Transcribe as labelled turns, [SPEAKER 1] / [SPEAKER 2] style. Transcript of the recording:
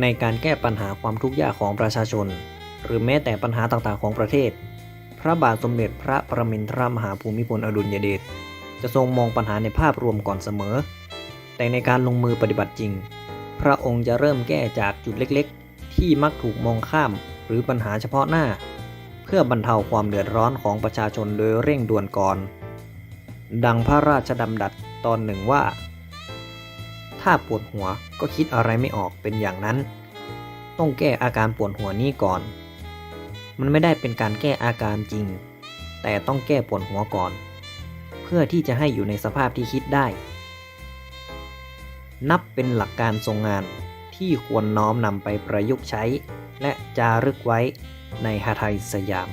[SPEAKER 1] ในการแก้ปัญหาความทุกข์ยากของประชาชน หรือแม้แต่ปัญหาต่างๆของประเทศ พระบาทสมเด็จพระประมินทรมหาภูมิพลอดุลยเดชจะทรงมองปัญหาในภาพรวมก่อนเสมอ แต่ในการลงมือปฏิบัติจริง พระองค์จะเริ่มแก้จากจุดเล็กๆ ที่มักถูกมองข้ามหรือปัญหาเฉพาะหน้า เพื่อบรรเทาความเดือดร้อนของประชาชนโดยเร่งด่วนก่อน ดังพระราชดำดัสตอนหนึ่งว่า ถ้าปวดหัวก็คิดอะไรไม่ออกเป็นอย่างนั้น ต้องแก้อาการปวดหัวนี้ก่อน มันไม่ได้เป็นการแก้อาการจริง แต่ต้องแก้ปวดหัวก่อน เพื่อที่จะให้อยู่ในสภาพที่คิดได้ นับเป็นหลักการทรงงานที่ควรน้อมนำไปประยุกต์ใช้ และจารึกไว้ในหทัยสยาม